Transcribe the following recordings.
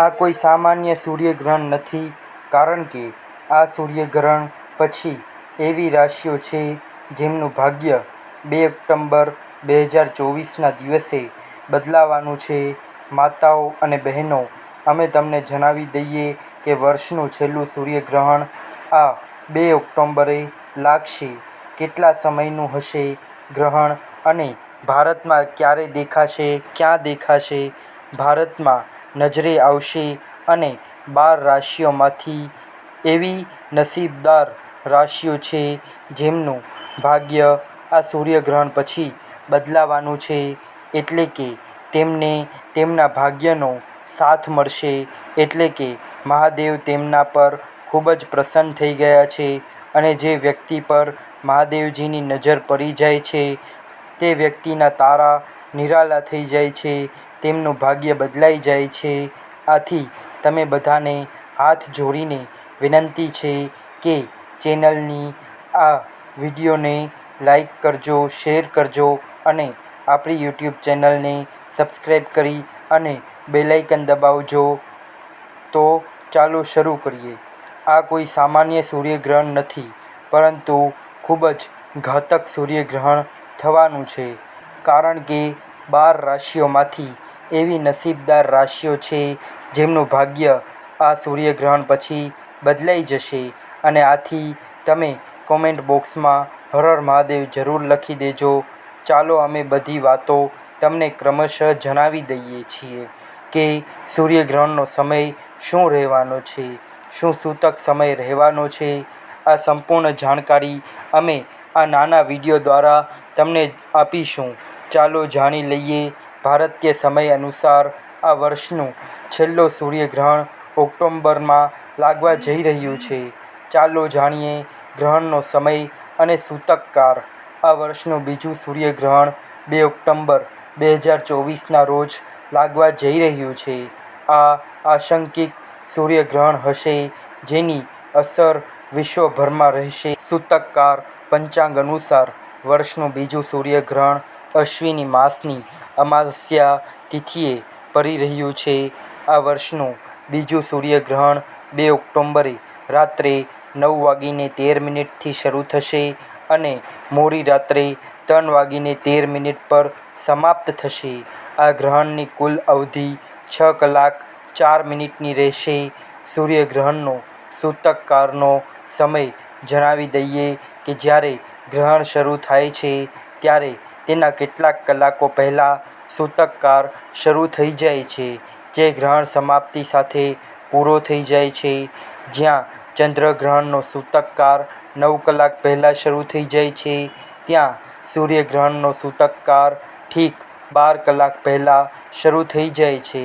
આ કોઈ સામાન્ય સૂર્યગ્રહણ નથી, કારણ કે આ સૂર્યગ્રહણ પછી એવી રાશિઓ છે જેમનું ભાગ્ય બે ઓક્ટોબર બે હજાર ચોવીસના દિવસે બદલાવાનું છે. માતાઓ અને બહેનો, અમે તમને જણાવી દઈએ કે વર્ષનું છેલ્લું સૂર્યગ્રહણ આ બે ઓક્ટોબરે લાગશે. કેટલા સમયનું હશે ગ્રહણ અને ભારતમાં ક્યારે દેખાશે, ક્યાં દેખાશે? ભારતમાં નજરે આવશે અને બાર રાશિઓમાંથી એવી નસીબદાર રાશિઓ છે જેમનું ભાગ્ય આ સૂર્યગ્રહણ પછી બદલાવાનું છે. એટલે કે તેમને તેમના ભાગ્યનો સાથ મળશે. એટલે કે મહાદેવ તેમના પર ખૂબ જ પ્રસન્ન થઈ ગયા છે અને જે વ્યક્તિ પર મહાદેવજીની નજર પડી જાય છે, તે વ્યક્તિના તારા નિરાલા થઈ જાય છે. તેમનું ભાગ્ય બદલાઈ જાય છે. આથી તમે બધાને હાથ જોડીને વિનંતી છે કે ચેનલની આ વિડીયોને લાઈક કરજો, શેર કરજો અને આપણી યુટ્યુબ ચેનલને સબસ્ક્રાઈબ કરી અને બેલાઇકન દબાવજો. તો ચાલો શરૂ કરીએ. આ કોઈ સામાન્ય સૂર્યગ્રહણ નથી, પરંતુ ખૂબ જ ઘાતક સૂર્યગ્રહણ થવાનું છે. કારણ કે બાર રાશિઓમાંથી એવી નસીબદાર રાશિઓ છે જેમનું ભાગ્ય આ સૂર્યગ્રહણ પછી બદલાઈ જશે. અને આથી તમે કોમેન્ટ બોક્સમાં હર મહાદેવ જરૂર લખી દેજો. ચાલો અમે બધી વાતો તમને ક્રમશઃ જણાવી દઈએ છીએ કે સૂર્યગ્રહણનો સમય શું રહેવાનો છે, શું સૂતક સમય રહેવાનો છે. આ સંપૂર્ણ જાણકારી અમે આ નાના વીડિયો દ્વારા તમને આપીશું. ચાલો જાણી લઈએ ભારતીય સમય અનુસાર આ વર્ષનું છેલ્લું સૂર્યગ્રહણ ઓક્ટોબરમાં લાગવા જઈ રહ્યું છે. ચાલો જાણીએ ગ્રહણનો સમય અને સૂતકકાર. આ વર્ષનું બીજું સૂર્યગ્રહણ બે ઓક્ટોબર બે હજાર ચોવીસના રોજ લાગવા જઈ રહ્યું છે. આ આશંકિત સૂર્યગ્રહણ હશે જેની અસર વિશ્વભરમાં રહેશે. સૂતકકાર પંચાંગ અનુસાર વર્ષનું બીજું સૂર્યગ્રહણ અશ્વિની માસની અમાવસ્યા તિથિએ પડી રહ્યું છે. આ વર્ષનું બીજું સૂર્યગ્રહણ બે ઓક્ટોમ્બરે રાત્રે નવ વાગીને તેર મિનિટથી શરૂ થશે અને મોડી રાત્રે ત્રણ વાગીને તેર મિનિટ પર સમાપ્ત થશે. આ ગ્રહણની કુલ અવધિ છ કલાક ચાર મિનિટની રહેશે. સૂર્યગ્રહણનો સૂતકકારનો સમય જણાવી દઈએ કે જ્યારે ગ્રહણ શરૂ થાય છે, ત્યારે તેના કેટલાક કલાકો પહેલાં સૂતકકાર શરૂ થઈ જાય છે, જે ગ્રહણ સમાપ્તિ સાથે પૂરો થઈ જાય છે. જ્યાં ચંદ્રગ્રહણનો સૂતકકાર નવ કલાક પહેલાં શરૂ થઈ જાય છે, ત્યાં સૂર્યગ્રહણનો સૂતકકાર ઠીક બાર કલાક પહેલાં શરૂ થઈ જાય છે.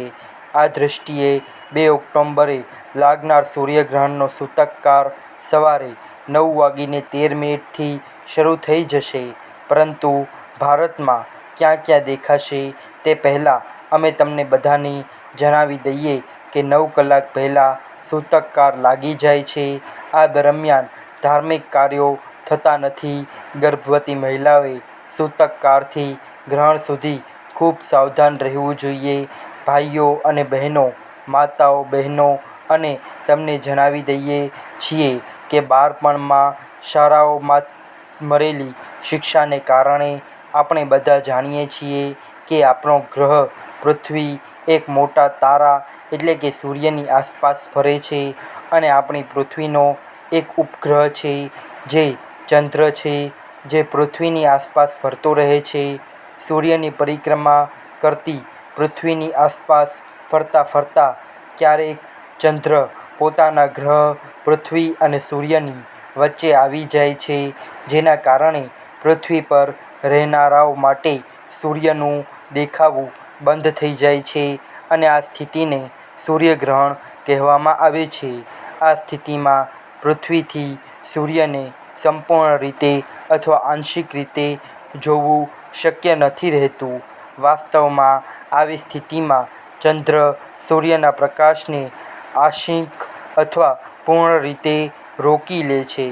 આ દૃષ્ટિએ બે ઓક્ટોમ્બરે લાગનાર સૂર્યગ્રહણનો સૂતકકાર સવારે નવ વાગીને તેર મિનિટથી શરૂ થઈ જશે, પરંતુ ભારતમાં ક્યાં ક્યાં દેખાશે તે પહેલાં અમે તમને બધાને જણાવી દઈએ કે નવ કલાક પહેલાં સૂતકકાર લાગી જાય છે. આ દરમિયાન ધાર્મિક કાર્યો થતા નથી. ગર્ભવતી મહિલાઓએ સૂતકકારથી ગ્રહણ સુધી ખૂબ સાવધાન રહેવું જોઈએ. ભાઈઓ અને બહેનો, માતાઓ, બહેનો અને તમને જણાવી દઈએ છીએ કે બાળપણમાં શાળાઓમાં મળેલી શિક્ષાને કારણે આપણે બધા જાણીએ છીએ કે આપણો ગ્રહ પૃથ્વી એક મોટા તારા એટલે કે સૂર્યની આસપાસ ફરે છે અને આપણી પૃથ્વીનો એક ઉપગ્રહ છે, જે ચંદ્ર છે, જે પૃથ્વીની આસપાસ ફરતો રહે છે. સૂર્યની પરિક્રમા કરતી પૃથ્વીની આસપાસ ફરતાં ફરતા ક્યારેક ચંદ્ર પોતાના ગ્રહ, પૃથ્વી અને સૂર્યની વચ્ચે આવી જાય છે, જેના કારણે પૃથ્વી પર રહેનારાઓ માટે સૂર્યનું દેખાવું બંધ થઈ જાય છે અને આ સ્થિતિને સૂર્યગ્રહણ કહેવામાં આવે છે. આ સ્થિતિમાં પૃથ્વીથી સૂર્યને સંપૂર્ણ રીતે અથવા આંશિક રીતે જોવું શક્ય નથી રહેતું. વાસ્તવમાં, આવી સ્થિતિમાં ચંદ્ર સૂર્યના પ્રકાશને આંશિક અથવા પૂર્ણ રીતે રોકી લે છે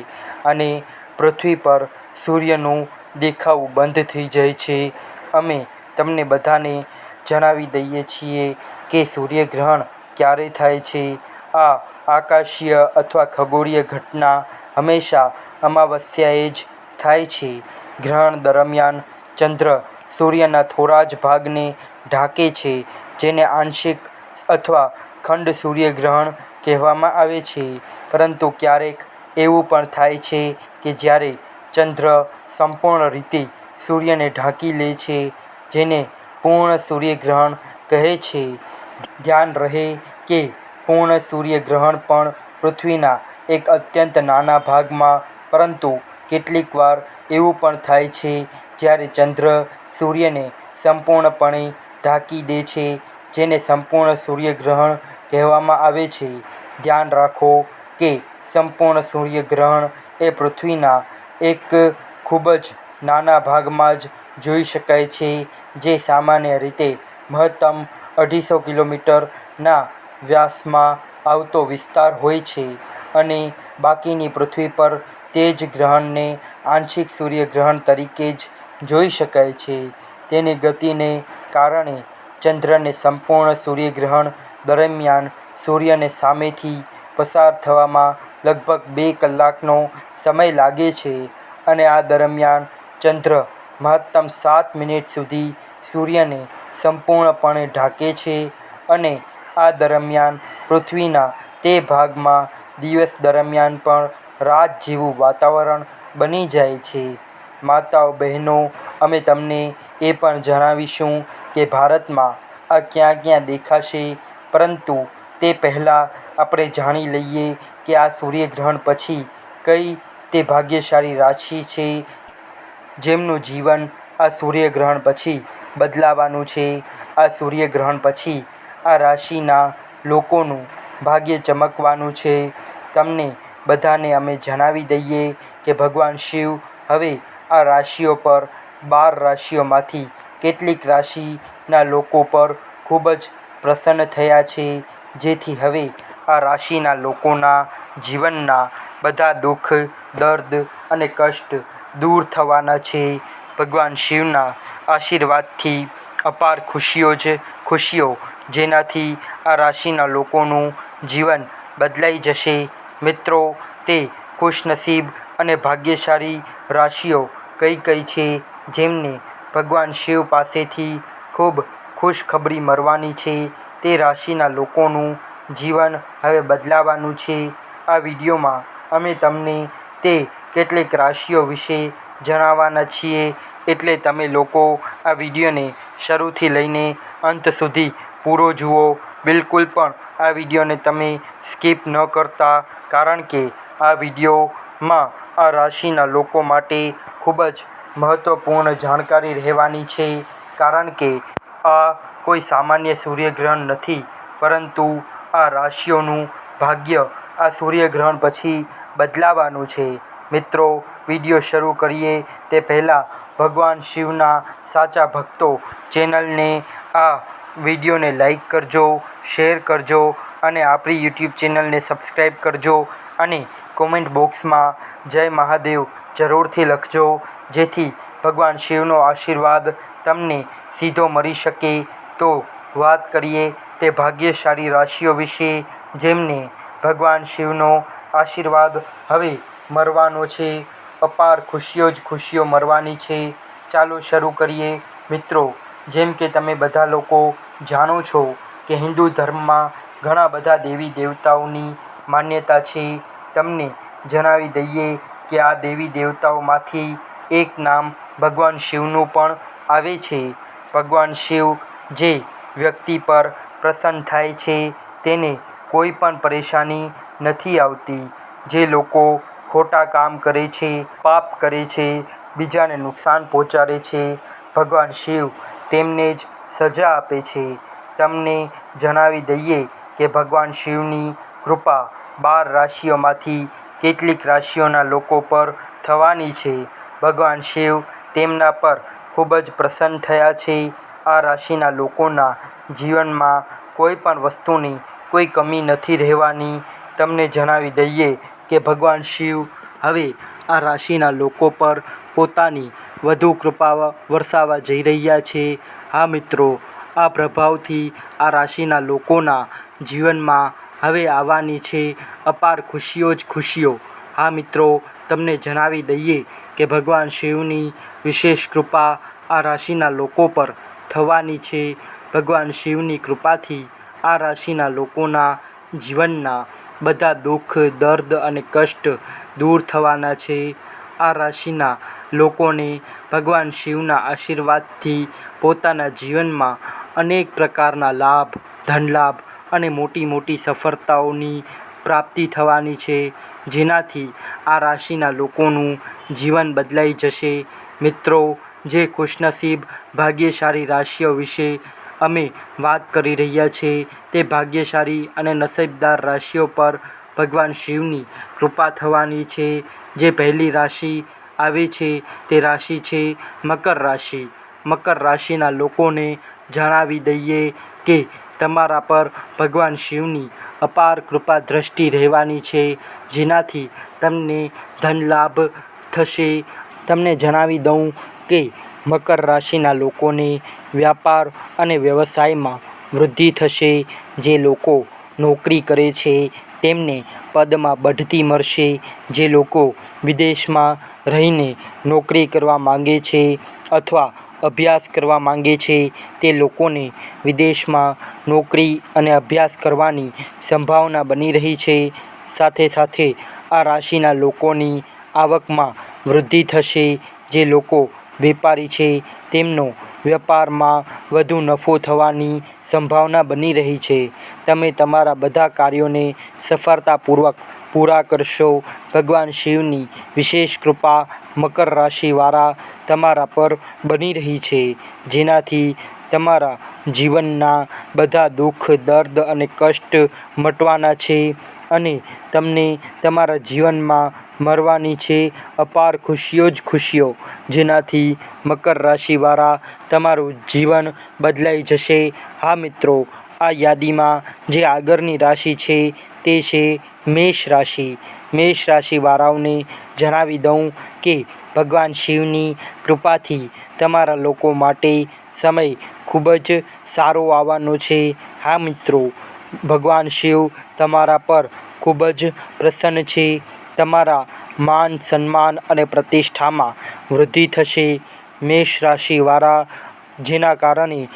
અને પૃથ્વી પર સૂર્યનું દેખાવું બંધ થઈ જાય છે. અમે તમને બધાને જણાવી દઈએ છીએ કે સૂર્યગ્રહણ ક્યારે થાય છે. આ આકાશીય અથવા ખગોળીય ઘટના હંમેશા અમાવસ્યાએ જ થાય છે. ગ્રહણ દરમિયાન ચંદ્ર સૂર્યના થોડા જ ભાગને ઢાંકે છે, જેને આંશિક અથવા ખંડ સૂર્યગ્રહણ કહેવામાં આવે છે. પરંતુ ક્યારેક એવું પણ થાય છે કે જ્યારે ચંદ્ર સંપૂર્ણ રીતે સૂર્યને ઢાંકી લે છે, જેને પૂર્ણ સૂર્યગ્રહણ કહે છે. ધ્યાન રહે કે પૂર્ણ સૂર્યગ્રહણ પણ પૃથ્વીના એક અત્યંત નાના ભાગમાં, પરંતુ કેટલીકવાર એવું પણ થાય છે, જ્યારે ચંદ્ર સૂર્યને સંપૂર્ણપણે ઢાંકી દે છે, જેને સંપૂર્ણ સૂર્યગ્રહણ કહેવામાં આવે છે. ધ્યાન રાખો કે સંપૂર્ણ સૂર્યગ્રહણ એ પૃથ્વીના એક ખૂબ જ નાના ભાગમાં જ જોઈ શકાય છે, જે સામાન્ય રીતે મહત્તમ અઢીસો કિલોમીટરના વ્યાસમાં આવતો વિસ્તાર હોય છે અને બાકીની પૃથ્વી પર તે જ ગ્રહણને આંશિક સૂર્યગ્રહણ તરીકે જ જોઈ શકાય છે. તેની ગતિને કારણે ચંદ્રને સંપૂર્ણ સૂર્યગ્રહણ દરમિયાન સૂર્યને સામેથી પસાર થવામાં લગભગ બે કલાકનો સમય લાગે છે અને આ દરમિયાન ચંદ્ર મહત્તમ સાત મિનિટ સુધી સૂર્યને સંપૂર્ણપણે ઢાંકે છે અને આ દરમિયાન પૃથ્વીના તે ભાગમાં દિવસ દરમિયાન પણ રાત જેવું વાતાવરણ બની જાય છે. માતાઓ, બહેનો, અમે તમને એ પણ જણાવીશું કે ભારતમાં આ ક્યાં ક્યાં દેખાશે, પરંતુ તે પહેલાં આપણે જાણી લઈએ કે આ સૂર્યગ્રહણ પછી કઈ તે ભાગ્યશાળી રાશિ છે, જેમનું જીવન આ સૂર્યગ્રહણ પછી બદલાવાનું છે. આ સૂર્યગ્રહણ પછી આ રાશિના લોકોનું ભાગ્ય ચમકવાનું છે. તમને બધાને અમે જણાવી દઈએ કે ભગવાન શિવ હવે આ રાશિઓ પર, બાર રાશિઓમાંથી કેટલીક રાશિના લોકો પર ખૂબ જ પ્રસન્ન થયા છે. જેથી હવે આ રાશિના લોકોના જીવનના બધા દુઃખ, દર્દ અને કષ્ટ દૂર થવાના છે. ભગવાન શિવના આશીર્વાદથી અપાર ખુશીઓ જ, ખુશીઓ જેનાથી આ રાશિના લોકોનું જીવન બદલાઈ જશે. મિત્રો, તે ખુશનસીબ અને ભાગ્યશાળી રાશિઓ કઈ કઈ છે જેમને ભગવાન શિવ પાસેથી ખૂબ ખુશખબરી મળવાની છે? તે રાશિના લોકોનું જીવન હવે બદલાવાનું છે. આ વિડીયોમાં અમે તમને તે કેટલીક રાશિઓ વિશે જણાવવાના છીએ. એટલે તમે લોકો આ વિડીયોને શરૂથી લઈને અંત સુધી પૂરો જુઓ. બિલકુલ પણ આ વિડીયોને તમે સ્કીપ ન કરતા, કારણ કે આ વિડીયોમાં આ રાશિના લોકો માટે ખૂબ જ મહત્ત્વપૂર્ણ જાણકારી રહેવાની છે. કારણ કે આ કોઈ સામાન્ય સૂર્યગ્રહણ નથી, પરંતુ આ રાશિઓનું ભાગ્ય આ સૂર્યગ્રહણ પછી બદલાવાનું છે. મિત્રો, વીડિયો શરૂ કરીએ તે પહેલાં ભગવાન શિવના સાચા ભક્તો ચેનલને આ વિડીયોને લાઈક કરજો, શેર કરજો અને આપણી યુટ્યુબ ચેનલને સબસ્ક્રાઈબ કરજો અને કોમેન્ટ બોક્સમાં જય મહાદેવ જરૂરથી લખજો, જેથી ભગવાન શિવનો આશીર્વાદ તમને સીધો મળી શકે. તો વાત કરીએ તે ભાગ્યશાળી રાશિઓ વિશે જેમને ભગવાન શિવનો આશીર્વાદ હવે મળવાનો છે. અપાર ખુશીઓ જ ખુશીઓ મળવાની છે. ચાલો શરૂ કરીએ. મિત્રો, જેમ કે તમે બધા લોકો જાણો છો કે હિન્દુ ધર્મમાં ઘણા બધા દેવી દેવતાઓની માન્યતા છે. તમને જણાવી દઈએ કે આ દેવી દેવતાઓમાંથી એક નામ ભગવાન શિવનું પણ આવે છે. ભગવાન શિવ જે વ્યક્તિ પર પ્રસન્ન થાય છે તેને કોઈ પણ પરેશાની નથી આવતી. જે લોકો ખોટા કામ કરે છે, પાપ કરે છે, બીજાને નુકસાન પહોંચાડે છે, ભગવાન શિવ તેમને જ સજા આપે છે. તમને જણાવી દઈએ કે ભગવાન શિવની કૃપા બાર રાશિઓમાંથી કેટલીક રાશિઓના લોકો પર થવાની છે. ભગવાન શિવ તેમના પર ખૂબ જ પ્રસન્ન થયા છે આ રાશિના લોકોના જીવનમાં કોઈ પણ વસ્તુની કોઈ કમી નથી રહેવાની. તમને જણાવી દઈએ કે ભગવાન શિવ હવે આ રાશિના લોકો પર પોતાની વધુ કૃપા વરસાવવા જઈ રહ્યા છે. હા મિત્રો, આ પ્રભાવથી આ રાશિના લોકોના જીવનમાં હવે આવવાની છે અપાર ખુશીઓ જ ખુશીઓ. હા મિત્રો, તમને જણાવી દઈએ કે ભગવાન શિવની વિશેષ કૃપા આ રાશિના લોકો પર થવાની છે. ભગવાન શિવની કૃપાથી આ રાશિના લોકોના જીવનના બધા દુઃખ, દર્દ અને કષ્ટ દૂર થવાના છે. આ રાશિના લોકોને ભગવાન શિવના આશીર્વાદથી પોતાના જીવનમાં અનેક પ્રકારના લાભ, ધનલાભ અને મોટી મોટી સફળતાઓની પ્રાપ્તિ થવાની છે. જેનાથી આ રાશિના લોકોનું જીવન બદલાઈ જશે. મિત્રો, જે ખુશનસીબ ભાગ્યશાળી રાશિઓ વિશે અમે વાત કરી રહ્યા છીએ તે ભાગ્યશાળી અને નસીબદાર રાશિઓ પર ભગવાન શિવની કૃપા થવાની છે. જે પહેલી રાશિ આવે છે, તે રાશિ છે મકર રાશિ. મકર રાશિના લોકોને જણાવી દઈએ કે તમારા પર ભગવાન શિવની અપાર કૃપા દ્રષ્ટિ રહેવાની છે, જેનાથી તમને ધન લાભ થશે. તમને જણાવી દઉં કે મકર રાશિના લોકોને વ્યાપાર અને વ્યવસાયમાં વૃદ્ધિ થશે. જે લોકો નોકરી કરે છે, તેમને પદમાં બઢતી મળશે. જે લોકો વિદેશમાં રહીને નોકરી કરવા માંગે છે અથવા અભ્યાસ કરવા માંગે છે, તે લોકોને વિદેશમાં નોકરી અને અભ્યાસ કરવાની સંભાવના બની રહી છે. સાથે સાથે આ રાશિના લોકોની આવકમાં વૃદ્ધિ થશે, જે લોકો વેપારી છે. તેમનો વેપારમાં વધુ નફો થવાની સંભાવના બની રહી છે. તમે તમારા બધા કાર્યોને સફળતાપૂર્વક પૂરા કરશો. ભગવાન શિવની વિશેષ કૃપા મકર રાશિવાળા તમારા પર બની રહી છે. જેનાથી તમારા જીવનના બધા દુઃખ, દર્દ અને કષ્ટ મટવાના છે અને તમને તમારા જીવનમાં મળવાની છે. અપાર ખુશીઓ જ ખુશીઓ. જેનાથી મકર રાશિવાળા તમારું જીવન બદલાઈ જશે. હા મિત્રો, આ યાદીમાં જે આગળની રાશિ છે તે છે મેષ રાશિ. મેષ રાશિવાળાઓને જણાવી દઉં કે ભગવાન શિવની કૃપાથી તમારા લોકો માટે સમય ખૂબ જ સારો આવવાનો છે. હા મિત્રો, ભગવાન શિવ તમારા પર ખૂબ જ પ્રસન્ન છે. તમારા માન, સન્માન અને પ્રતિષ્ઠામાં વૃદ્ધિ થશે. મેષ રાશિવાળા, જેના કારણે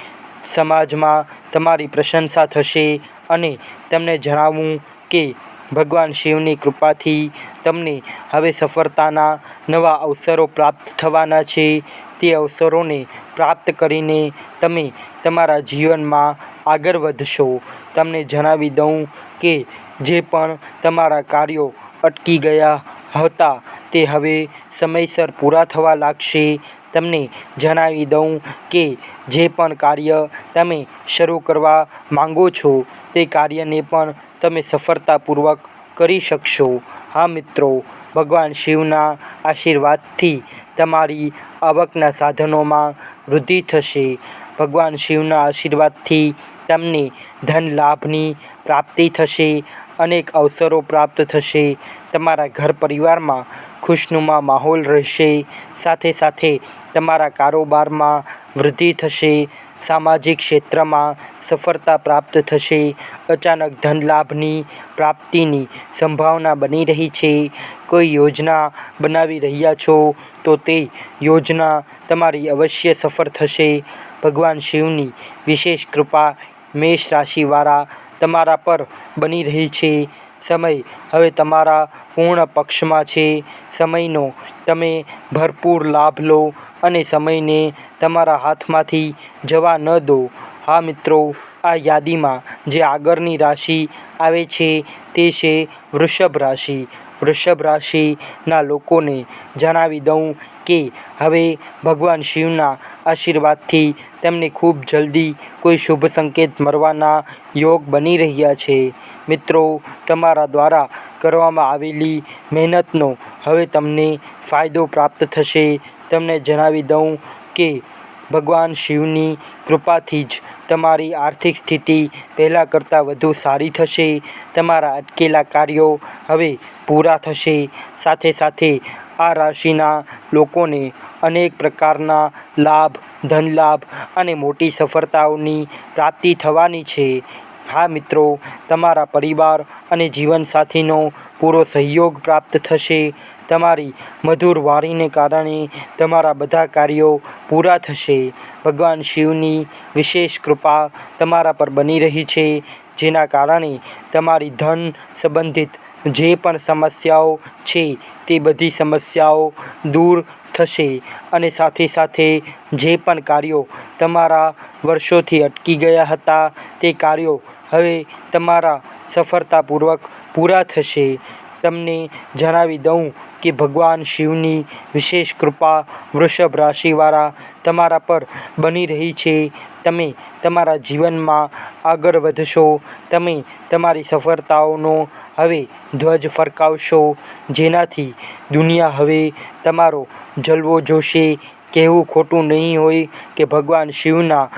સમાજમાં તમારી પ્રશંસા થશે અને તમને જણાવું કે ભગવાન શિવની કૃપાથી તમને હવે સફળતાના નવા અવસરો પ્રાપ્ત થવાના છે. તે અવસરોને પ્રાપ્ત કરીને તમે તમારા જીવનમાં આગળ વધશો. તમને જણાવી દઉં કે જે પણ તમારા કાર્યો અટકી ગયા હતા. તે હવે સમયસર પૂરા થવા લાગશે. તમને જણાવી દઉં કે જે પણ કાર્ય તમે શરૂ કરવા માંગો છો, તે કાર્યને પણ તમે સફળતાપૂર્વક કરી શકશો. હા, મિત્રો, ભગવાન શિવના આશીર્વાદથી તમારી આવકના સાધનોમાં વૃદ્ધિ થશે. ભગવાન શિવના આશીર્વાદથી તમને ધન લાભની પ્રાપ્તિ થશે. અનેક અવસરો પ્રાપ્ત થશે. તમારા ઘર પરિવારમાં ખુશનુમા માહોલ રહેશે. સાથે સાથે તમારા કારોબારમાં વૃદ્ધિ થશે. સામાજિક ક્ષેત્રમાં સફળતા પ્રાપ્ત થશે. અચાનક ધન લાભની પ્રાપ્તિની સંભાવના બની રહી છે. કોઈ યોજના બનાવી રહ્યા છો, તો તે યોજના તમારી અવશ્ય સફળ થશે. ભગવાન શિવની વિશેષ કૃપા મેષ રાશિવાળા તમારા પર બની રહી છે. સમય હવે તમારા પૂર્ણ પક્ષમાં છે. સમયનો તમે ભરપૂર લાભ લો અને સમયને તમારા હાથમાંથી જવા ન દો. હા મિત્રો, આ યાદીમાં જે આગળની રાશિ આવે છે તે છે વૃષભ રાશિ. વૃષભ રાશિના લોકોને જણાવી દઉં કે હવે ભગવાન શિવના આશીર્વાદથી તેમને ખૂબ જલ્દી કોઈ શુભ સંકેત મળવાના યોગ બની રહ્યા છે. મિત્રો, તમારા દ્વારા કરવામાં આવેલી મહેનતનો હવે તમને ફાયદો પ્રાપ્ત થશે. તમને જણાવી દઉં કે ભગવાન શિવની કૃપાથી જ તમારી આર્થિક સ્થિતિ પહેલાં કરતાં વધુ સારી થશે. તમારા અટકેલા કાર્યો હવે પૂરા થશે. સાથે સાથે આ રાશિના લોકોને અનેક પ્રકારના લાભ, ધનલાભ અને મોટી સફળતાઓની પ્રાપ્તિ થવાની છે. હા, મિત્રો, તમારા પરિવાર અને જીવનસાથીનો પૂરો સહયોગ પ્રાપ્ત થશે. તમારી મધુર વાણીને કારણે તમારા બધા કાર્યો પૂરા થશે. ભગવાન શિવની વિશેષ કૃપા તમારા પર બની રહી છે, જેના કારણે તમારી ધન સંબંધિત જે પણ સમસ્યાઓ છે તે બધી સમસ્યાઓ દૂર થશે અને સાથે સાથે જે પણ કાર્યો તમારા વર્ષોથી અટકી ગયા હતા તે કાર્યો હવે તમારા સફળતાપૂર્વક પૂરા થશે. તમને જણાવી દઉં કે ભગવાન શિવની વિશેષ કૃપા વૃષભ રાશિવાળા તમારા પર બની રહી છે. તમે તમારા જીવનમાં આગળ વધશો. તમે તમારી સફળતાઓનો હવે ધ્વજ ફરકાવશો. જેનાથી દુનિયા હવે તમારો જલવો જોશે. કહેવું ખોટું નહીં હોય કે ભગવાન શિવના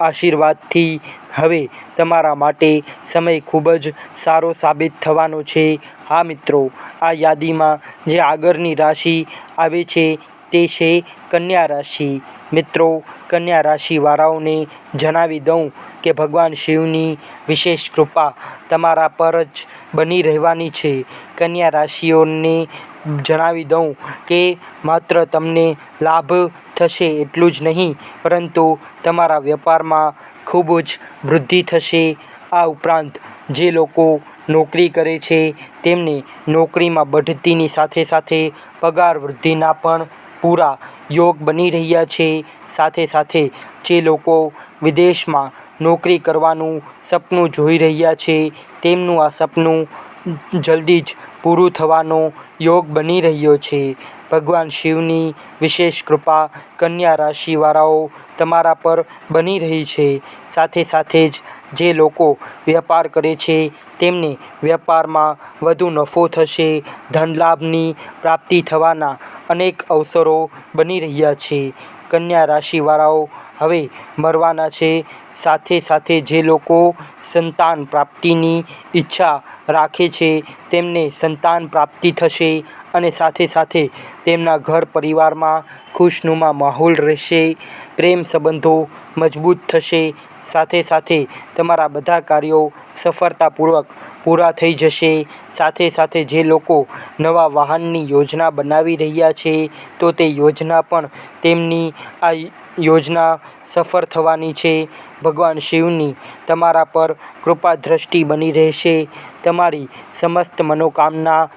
આશીર્વાદથી હવે તમારા માટે સમય ખૂબ જ સારો સાબિત થવાનો છે. હા મિત્રો, આ યાદીમાં જે આગળની રાશિ આવે છે તે છે કન્યા રાશિ. મિત્રો, કન્યા રાશિવાળાઓને જણાવી દઉં કે ભગવાન શિવની વિશેષ કૃપા તમારા પર જ બની રહેવાની છે. કન્યા રાશિઓને જણાવી દઉં કે માત્ર તમને લાભ થશે એટલું જ નહીં, પરંતુ તમારા વેપારમાં ખૂબ જ વૃદ્ધિ થશે. આ ઉપરાંત જે લોકો નોકરી કરે છે, તેમને નોકરીમાં બઢતીની સાથે સાથે પગાર વૃદ્ધિના પણ પૂરા યોગ બની રહ્યા છે. સાથે સાથે જે લોકો વિદેશમાં નોકરી કરવાનું સપનું જોઈ રહ્યા છે, તેમનું આ સપનું જલ્દી જ પૂરું થવાનો યોગ બની રહ્યો છે. ભગવાન શિવની વિશેષ કૃપા કન્યા રાશિવાળાઓ તમારા પર બની રહી છે. સાથે સાથે જ જે લોકો વેપાર કરે છે, તેમને વેપારમાં વધુ નફો થશે. ધનલાભની પ્રાપ્તિ થવાના અનેક અવસરો બની રહ્યા છે. કન્યા રાશિવાળાઓ હવે મરવાના છે. સાથે સાથે જે લોકો સંતાન પ્રાપ્તિની ઈચ્છા રાખે છે, તેમને સંતાન પ્રાપ્તિ થશે અને સાથે સાથે તેમના ઘર પરિવારમાં ખુશનુમા માહોલ રહેશે, પ્રેમ સંબંધો મજબૂત થશે, સાથે સાથે તમારા બધા કાર્યો સફળતાપૂર્વક પૂરા થઈ જશે. સાથે સાથે જે લોકો નવા વાહનની યોજના બનાવી રહ્યા છે, તો તે યોજના પણ તેમની આ યોજના સફળ થવાની છે. ભગવાન શિવની તમારા પર કૃપા દ્રષ્ટિ બની રહેશે. તમારી સમસ્ત મનોકામના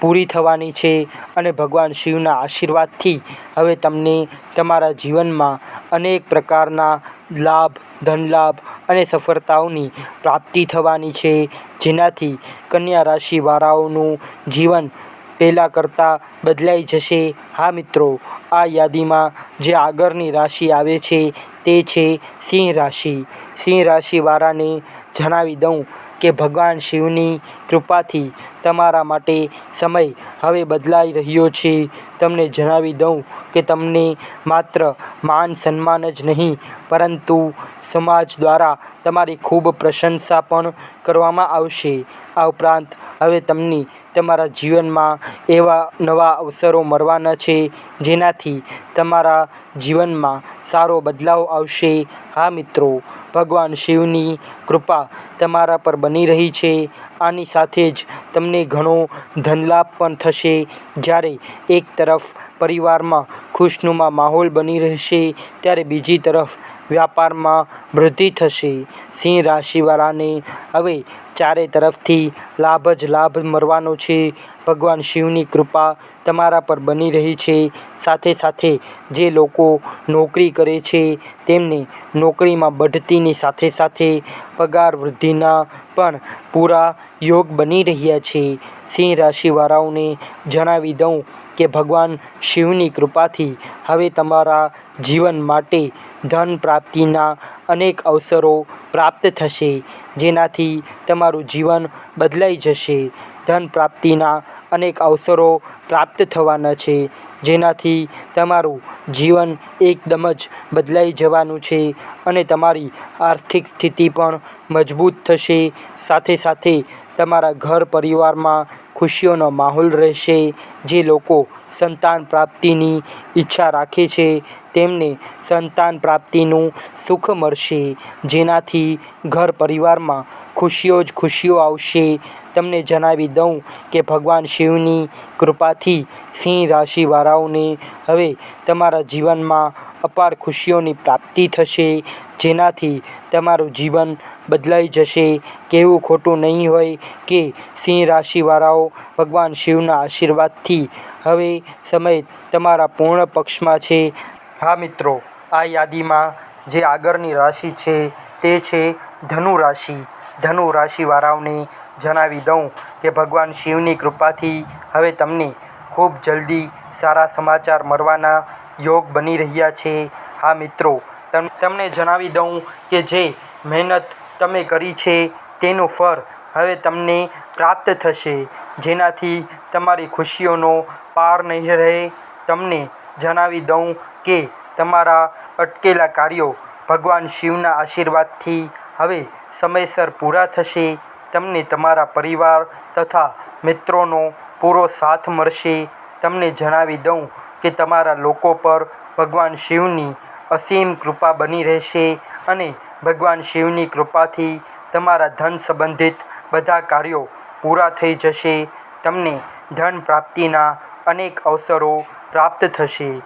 પૂરી થવાની છે અને ભગવાન શિવના આશીર્વાદથી હવે તમને તમારા જીવનમાં અનેક પ્રકારના લાભ, ધનલાભ અને સફળતાઓની પ્રાપ્તિ થવાની છે. જેનાથી કન્યા રાશિવાળાઓનું જીવન પહેલાં કરતાં બદલાઈ જશે. હા મિત્રો, આ યાદીમાં જે આગળની રાશિ આવે છે તે છે સિંહ રાશિ. સિંહ રાશિવાળાને જણાવી દઉં કે ભગવાન શિવની કૃપાથી તમારા માટે સમય હવે બદલાઈ રહ્યો છે. તમને જણાવી દઉં કે તમને માત્ર માન સન્માન જ નહીં, પરંતુ સમાજ દ્વારા તમારી ખૂબ પ્રશંસા પણ કરવામાં આવશે. આ ઉપરાંત હવે તમને તમારા જીવનમાં એવા નવા અવસરો મળવાના છે, જેનાથી તમારા જીવનમાં સારો બદલાવ આવશે. હા મિત્રો, ભગવાન શિવની કૃપા તમારા પર બની રહી છે. આની સાથે જ તમને ઘણો ધનલાભ પણ થશે. જ્યારે એક તરફ પરિવારમાં ખુશનુમા માહોલ બની રહેશે, ત્યારે બીજી તરફ વ્યાપારમાં વૃદ્ધિ થશે. સિંહ રાશિવાળાને હવે ચારે તરફથી લાભ જ લાભ મળવાનો છે. ભગવાન શિવની કૃપા તમારા પર બની રહી છે. સાથે સાથે જે લોકો નોકરી કરે છે, તેમને નોકરીમાં બઢતીની સાથે સાથે પગાર વૃદ્ધિના પણ પૂરા યોગ બની રહ્યા છે. સિંહ રાશિવાળાઓને જણાવી દઉં કે ભગવાન શિવની કૃપાથી હવે તમારા જીવન માટે ધન પ્રાપ્તિના અનેક અવસરો પ્રાપ્ત થશે જેનાથી તમારું જીવન બદલાઈ જશે. ધન પ્રાપ્તિના અનેક અવસરો પ્રાપ્ત થવાના છે. જેનાથી તમારું જીવન એકદમ જ બદલાઈ જવાનું છે અને તમારી આર્થિક સ્થિતિ પણ મજબૂત થશે. સાથે સાથે તમારા ઘર પરિવારમાં ખુશીઓનો માહોલ રહેશે. જે લોકો સંતાન પ્રાપ્તિની ઈચ્છા રાખે છે, તેમને સંતાન પ્રાપ્તિનું સુખ મળશે. જેનાથી ઘર પરિવારમાં ખુશીઓ જ ખુશીઓ આવશે. તમને જણાવી દઉં કે ભગવાન શિવની કૃપાથી સિંહ રાશિવાળાઓને હવે તમારા જીવનમાં અપાર ખુશીઓની પ્રાપ્તિ થશે, જેનાથી તમારું જીવન બદલાઈ જશે. કહેવું ખોટું નહીં હોય કે સિંહ રાશિવાળાઓ ભગવાન શિવના આશીર્વાદથી હવે સમય તમારા પૂર્ણ પક્ષમાં છે. હા મિત્રો, આ યાદીમાં જે આગળની રાશિ છે તે છે ધનુ રાશિ ધનુ રાશિવાળાઓને જણાવી દઉં કે ભગવાન શિવની કૃપાથી હવે તમને ખૂબ જલ્દી સારા સમાચાર મળવાના યોગ બની રહ્યા છે. હા, મિત્રો તમને જણાવી દઉં કે જે મહેનત તમે કરી છે તેનું ફળ હવે તમને પ્રાપ્ત થશે, જેનાથી તમારી ખુશીઓનો પાર નહીં રહે. તમને જણાવી દઉં કે તમારા અટકેલા કાર્યો ભગવાન શિવના આશીર્વાદથી હવે સમયસર પૂરા થશે, તમને તમારા પરિવાર તથા મિત્રોનો પૂરો સાથ મળશે. તમને જણાવી દઉં કે તમારા લોકો પર ભગવાન શિવની અસીમ કૃપા બની રહેશે અને ભગવાન શિવની કૃપાથી તમારા ધન સંબંધિત બધા કાર્યો પૂરા થઈ જશે. તમને ધન પ્રાપ્તિના અનેક અવસરો પ્રાપ્ત થશે.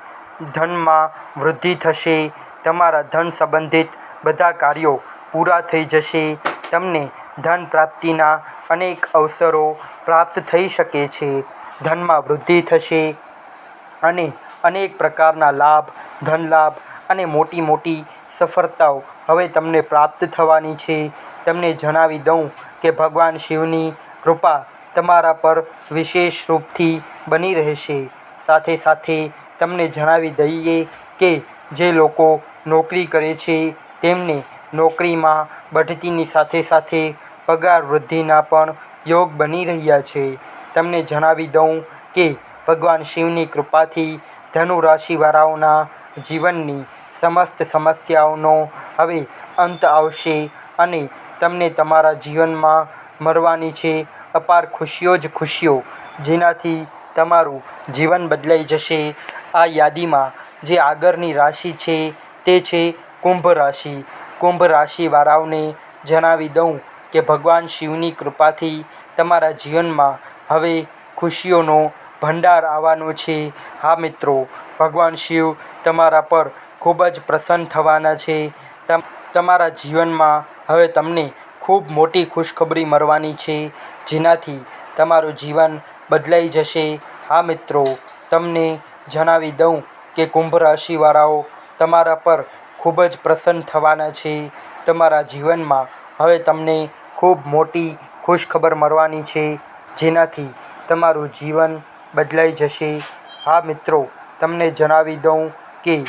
ધનમાં વૃદ્ધિ થશે. તમારા ધન સંબંધિત બધા કાર્યો પૂરા થઈ જશે. તમને ધન પ્રાપ્તિના અનેક અવસરો પ્રાપ્ત થઈ શકે છે. ધનમાં વૃદ્ધિ થશે અને અનેક પ્રકારના લાભ ધન લાભ અને મોટી મોટી સફળતાઓ હવે તમને પ્રાપ્ત થવાની છે. તમને જણાવી દઉં કે ભગવાન શિવની કૃપા તમારા પર વિશેષ રૂપથી બની રહેશે. સાથે સાથે તમને જણાવી દઈએ કે જે લોકો નોકરી કરે છે, તેમને નોકરીમાં બઢતીની સાથે સાથે પગાર વૃદ્ધિના પણ યોગ બની રહ્યા છે. તમને જણાવી દઉં કે ભગવાન શિવની કૃપાથી ધનુ રાશિવાળાઓના જીવનની સમસ્ત સમસ્યાઓનો હવે અંત આવશે અને તમને તમારા જીવનમાં મળવાની છે અપાર ખુશીઓ જ ખુશીઓ, જેનાથી તમારું જીવન બદલાઈ જશે. આ યાદીમાં જે આગળની રાશિ છે તે છે કુંભ રાશિ. કુંભ રાશિવાળાઓને જણાવી દઉં કે ભગવાન શિવની કૃપાથી તમારા જીવનમાં હવે ખુશીઓનો ભંડાર આવવાનો છે. હા મિત્રો, ભગવાન શિવ તમારા પર ખૂબ જ પ્રસન્ન થવાના છે. તમ, તમારા જીવનમાં હવે તમને ખૂબ મોટી ખુશખબરી મળવાની છે, જેનાથી તમારું જીવન બદલાઈ જશે. હા મિત્રો, તમને જણાવી દઉં કે કુંભ રાશિવાળાઓ તમારા પર ખૂબ જ પ્રસન્ન થવાના છે તમારા જીવનમાં. હવે તમને ખૂબ મોટી ખુશખબર મળવાની છે, જેનાથી તમારું જીવન બદલાઈ જશે. હા, મિત્રો, તમને જણાવી દઉં કે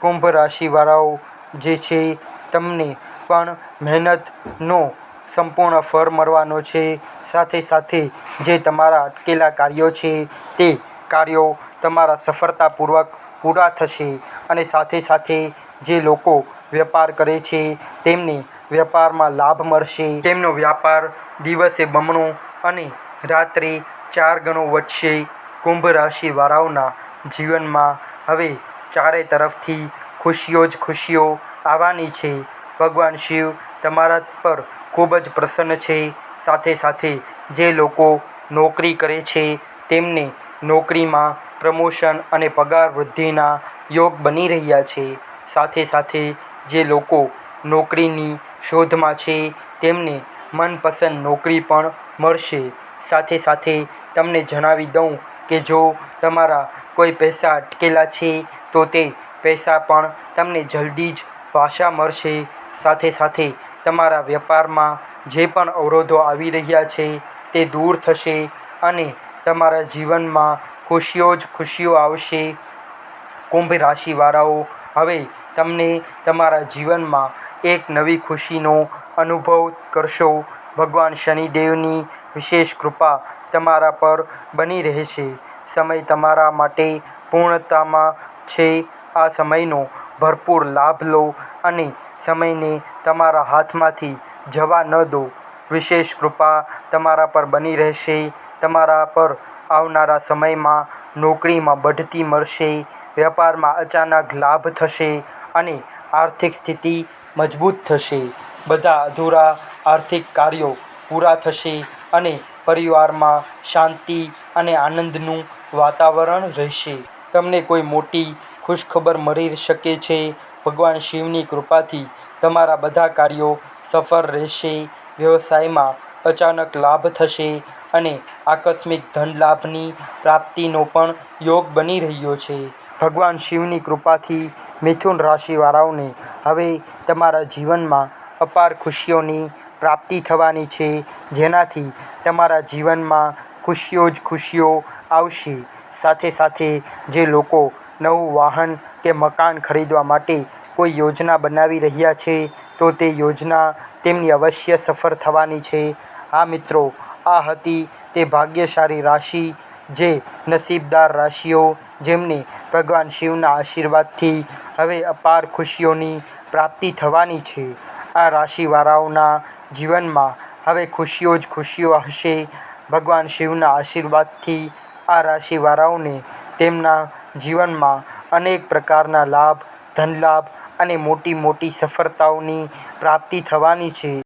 કુંભ રાશિવાળાઓ જે છે, તમને પણ મહેનતનો સંપૂર્ણ ફળ મળવાનો છે. સાથે સાથે જે તમારા અટકેલા કાર્યો છે, તે કાર્યો તમારા સફળતાપૂર્વક પૂરા થશે અને સાથે સાથે જે લોકો વેપાર કરે છે, તેમને વેપારમાં લાભ મળશે. તેમનો વ્યાપાર દિવસે બમણો અને રાત્રે ચાર ગણો વધશે. કુંભ રાશિવાળાઓના જીવનમાં હવે ચારે તરફથી ખુશીઓ જ ખુશીઓ આવવાની છે. ભગવાન શિવ તમારા પર ખૂબ જ પ્રસન્ન છે. સાથે સાથે જે લોકો નોકરી કરે છે, તેમને નોકરીમાં પ્રમોશન અને પગાર વૃદ્ધિના યોગ બની રહ્યા છે. સાથે સાથે જે લોકો નોકરીની શોધમાં છે, તેમને મનપસંદ નોકરી પણ મળશે. સાથે સાથે તમને જણાવી દઉં કે જો તમારા કોઈ પૈસા અટકેલા છે, તો તે પૈસા પણ તમને જલ્દી જ પાછા મળશે. સાથે સાથે તમારા વેપારમાં જે પણ અવરોધો આવી રહ્યા છે, તે દૂર થશે અને તમારા જીવનમાં ખુશીઓ જ ખુશીઓ આવશે. કુંભ રાશિવાળાઓ, હવે તમને તમારા જીવનમાં એક નવી ખુશીનો અનુભવ કરશો. ભગવાન શનિદેવની વિશેષ કૃપા તમારા પર બની રહેશે સમય તમારા માટે પૂર્ણતામાં છે. આ સમયનો ભરપૂર લાભ લો અને સમયને તમારા હાથમાંથી જવા ન દો. વિશેષ કૃપા તમારા પર બની રહેશે. તમારા પર આવનારા સમયમાં નોકરીમાં બઢતી મળશે. વેપારમાં અચાનક લાભ થશે. અને આર્થિક સ્થિતિ મજબૂત થશે. બધા અધૂરા આર્થિક કાર્યો પૂરા થશે અને પરિવારમાં શાંતિ અને આનંદનું વાતાવરણ રહેશે. તમને કોઈ મોટી ખુશખબર મળી શકે છે? ભગવાન શિવની કૃપાથી તમારા બધા કાર્યો સફળ રહેશે. વ્યવસાયમાં અચાનક લાભ થશે અને આકસ્મિક ધન લાભની પ્રાપ્તિનો પણ યોગ બની રહ્યો છે. ભગવાન શિવની કૃપાથી મિથુન રાશિવાળાઓને હવે તમારા જીવનમાં અપાર ખુશીઓની પ્રાપ્તિ થવાની છે, જેનાથી તમારા જીવનમાં ખુશીઓ જ ખુશીઓ આવશે. સાથે સાથે જે લોકો નવું વાહન કે મકાન ખરીદવા માટે કોઈ યોજના બનાવી રહ્યા છે, તો તે યોજના તેમની અવશ્ય સફળ થવાની છે. આ મિત્રો, આ હતી તે ભાગ્યશાળી રાશિ જે નસીબદાર રાશિઓ જેમને ભગવાન શિવના આશીર્વાદથી હવે અપાર ખુશીઓની પ્રાપ્તિ થવાની છે. આ રાશિવાળાઓના જીવનમાં હવે ખુશીઓ જ ખુશીઓ હશે. ભગવાન શિવના આશીર્વાદથી આ રાશિવાળાઓને તેમના જીવનમાં અનેક પ્રકારના લાભ, ધનલાભ અને મોટી મોટી સફળતાઓની પ્રાપ્તિ થવાની છે.